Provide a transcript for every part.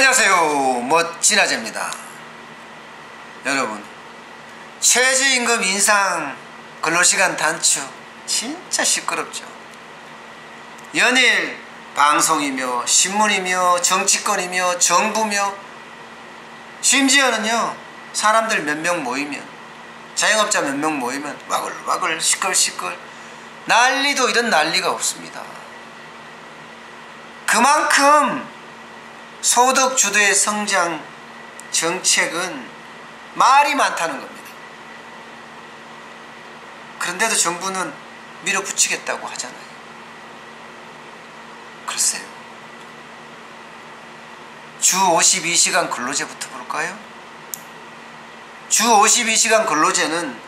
안녕하세요. 멋진 아재입니다. 여러분, 최저임금 인상, 근로시간 단축, 진짜 시끄럽죠. 연일 방송이며, 신문이며, 정치권이며, 정부며, 심지어는요, 사람들 몇 명 모이면, 자영업자 몇 명 모이면, 와글와글, 시끌시끌, 난리도 이런 난리가 없습니다. 그만큼 소득 주도의 성장 정책은 말이 많다는 겁니다. 그런데도 정부는 밀어붙이겠다고 하잖아요. 글쎄요. 주 52시간 근로제부터 볼까요? 주 52시간 근로제는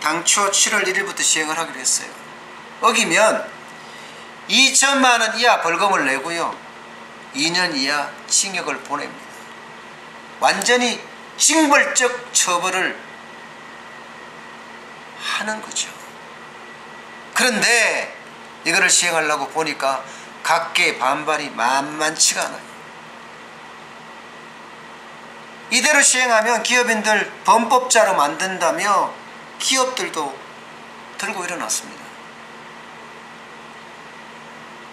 당초 7월 1일부터 시행을 하기로 했어요. 어기면 2천만 원 이하 벌금을 내고요. 2년 이하 징역을 보냅니다. 완전히 징벌적 처벌을 하는 거죠. 그런데 이거를 시행하려고 보니까 각계 반발이 만만치가 않아요. 이대로 시행하면 기업인들 범법자로 만든다며 기업들도 들고 일어났습니다.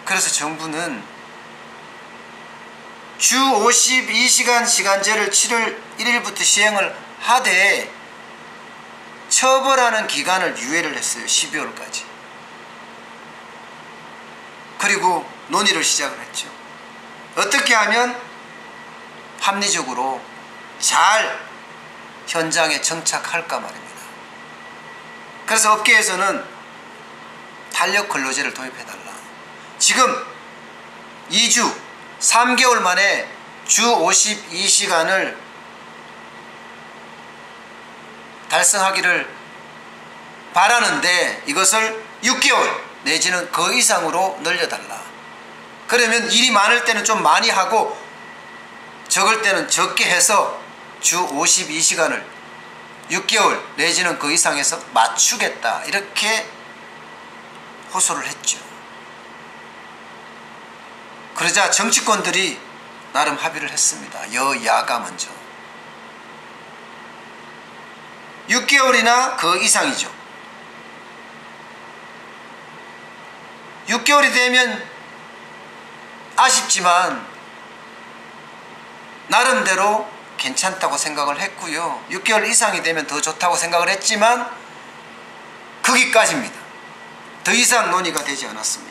그래서 정부는 주 52시간 시간제를 7월 1일부터 시행을 하되 처벌하는 기간을 유예를 했어요. 12월까지. 그리고 논의를 시작을 했죠. 어떻게 하면 합리적으로 잘 현장에 정착할까 말입니다. 그래서 업계에서는 탄력 근로제를 도입해달라. 지금 2주, 3개월 만에 주 52시간을 달성하기를 바라는데 이것을 6개월 내지는 그 이상으로 늘려달라. 그러면 일이 많을 때는 좀 많이 하고 적을 때는 적게 해서 주 52시간을 6개월 내지는 그 이상에서 맞추겠다. 이렇게 호소를 했죠. 그러자 정치권들이 나름 합의를 했습니다. 여야가 먼저. 6개월이나 그 이상이죠. 6개월이 되면 아쉽지만 나름대로 괜찮다고 생각을 했고요. 6개월 이상이 되면 더 좋다고 생각을 했지만 거기까지입니다. 더 이상 논의가 되지 않았습니다.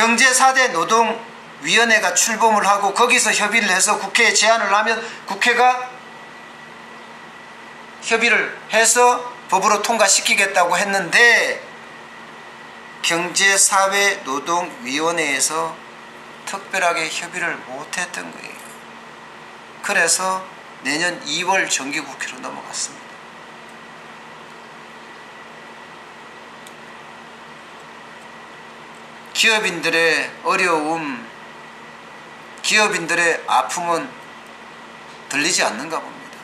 경제 4대 노동위원회가 출범을 하고 거기서 협의를 해서 국회에 제안을 하면 국회가 협의를 해서 법으로 통과시키겠다고 했는데 경제사회노동위원회에서 특별하게 협의를 못했던 거예요. 그래서 내년 2월 정기국회로 넘어갔습니다. 기업인들의 어려움, 기업인들의 아픔은 들리지 않는가 봅니다.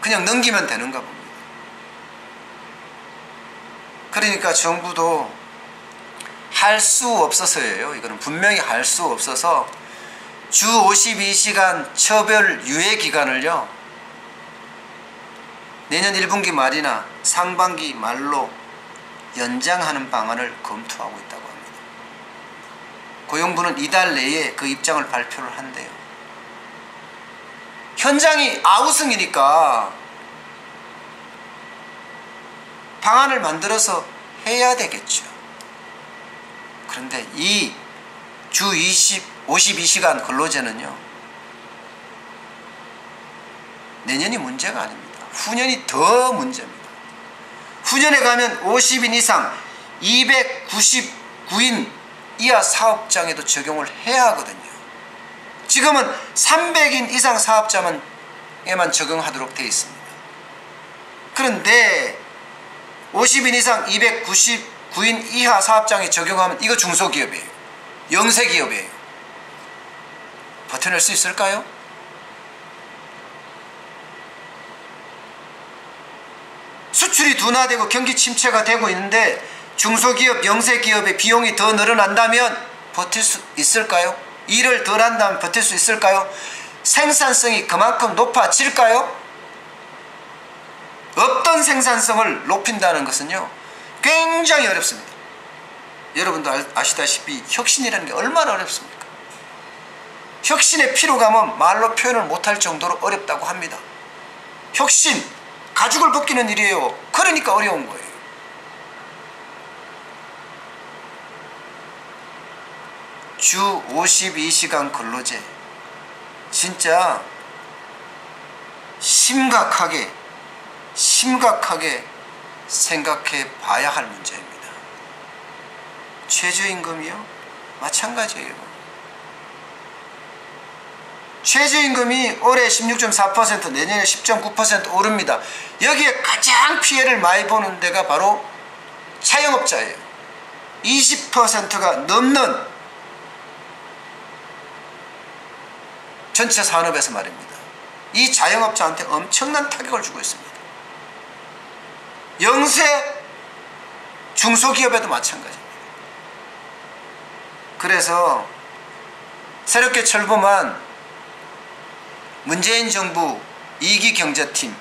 그냥 넘기면 되는가 봅니다. 그러니까 정부도 할 수 없어서예요. 이거는 분명히 할 수 없어서 주 52시간 처벌 유예 기간을요. 내년 1분기 말이나 상반기 말로 연장하는 방안을 검토하고 있다 고용부는 이달 내에 그 입장을 발표를 한대요. 현장이 아우성이니까 방안을 만들어서 해야 되겠죠. 그런데 이 주 20, 52시간 근로제는요, 내년이 문제가 아닙니다. 후년이 더 문제입니다. 후년에 가면 50인 이상 299인 이하 사업장에도 적용을 해야 하거든요. 지금은 300인 이상 사업자만에만 적용하도록 되어 있습니다. 그런데 50인 이상 299인 이하 사업장에 적용하면 이거 중소기업이에요. 영세기업이에요. 버텨낼 수 있을까요? 수출이 둔화되고 경기 침체가 되고 있는데 중소기업, 영세기업의 비용이 더 늘어난다면 버틸 수 있을까요? 일을 덜 한다면 버틸 수 있을까요? 생산성이 그만큼 높아질까요? 없던 생산성을 높인다는 것은요 굉장히 어렵습니다 여러분도 아- 아시다시피 혁신이라는 게 얼마나 어렵습니까 혁신의 피로감은 말로 표현을 못할 정도로 어렵다고 합니다 혁신 가죽을 벗기는 일이에요 그러니까 어려운 거예요 주 52시간 근로제 진짜 심각하게 심각하게 생각해 봐야 할 문제입니다. 최저임금이요? 마찬가지예요. 최저임금이 올해 16.4% 내년에 10.9% 오릅니다. 여기에 가장 피해를 많이 보는 데가 바로 자영업자예요. 20%가 넘는 전체 산업에서 말입니다. 이 자영업자한테 엄청난 타격을 주고 있습니다. 영세 중소기업에도 마찬가지입니다. 그래서 새롭게 철범한 문재인 정부 2기 경제팀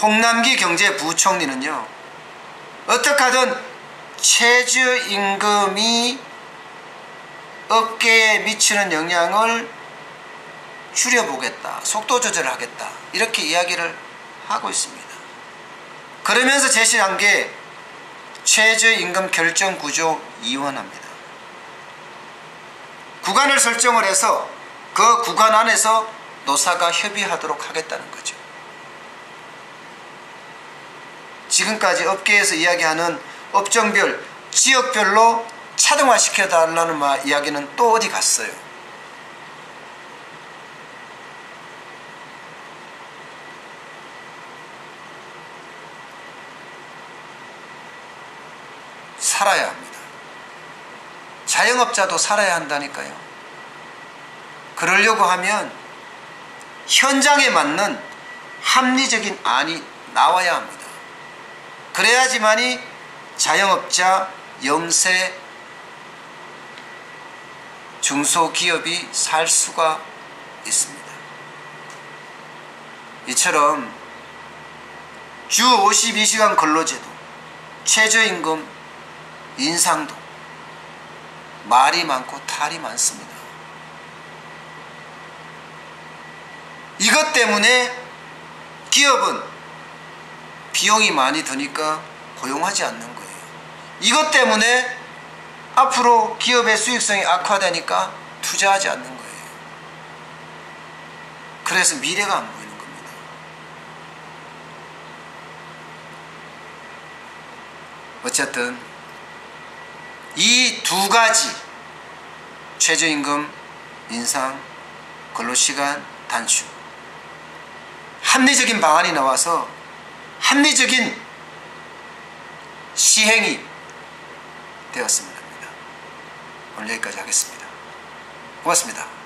홍남기 경제부총리는요 어떻게 하든 최저임금이 업계에 미치는 영향을 줄여보겠다 속도 조절을 하겠다 이렇게 이야기를 하고 있습니다 그러면서 제시한 게 최저임금 결정 구조 이원합니다 구간을 설정을 해서 그 구간 안에서 노사가 협의하도록 하겠다는 거죠. 지금까지 업계에서 이야기하는 업종별, 지역별로 차등화시켜 달라는 말 이야기는 또 어디 갔어요? 살아야 합니다. 자영업자도 살아야 한다니까요. 그러려고 하면 현장에 맞는 합리적인 안이 나와야 합니다. 그래야지만이 자영업자, 영세, 중소기업이 살 수가 있습니다. 이처럼 주 52시간 근로제도, 최저임금 인상도 말이 많고 탈이 많습니다. 이것 때문에 기업은 비용이 많이 드니까 고용하지 않는 거예요. 이것 때문에 앞으로 기업의 수익성이 악화되니까 투자하지 않는 거예요. 그래서 미래가 안 보이는 겁니다. 어쨌든 이 두 가지 최저임금 인상, 근로시간 단축 합리적인 방안이 나와서 합리적인 시행이 되었으면 합니다. 오늘 여기까지 하겠습니다. 고맙습니다.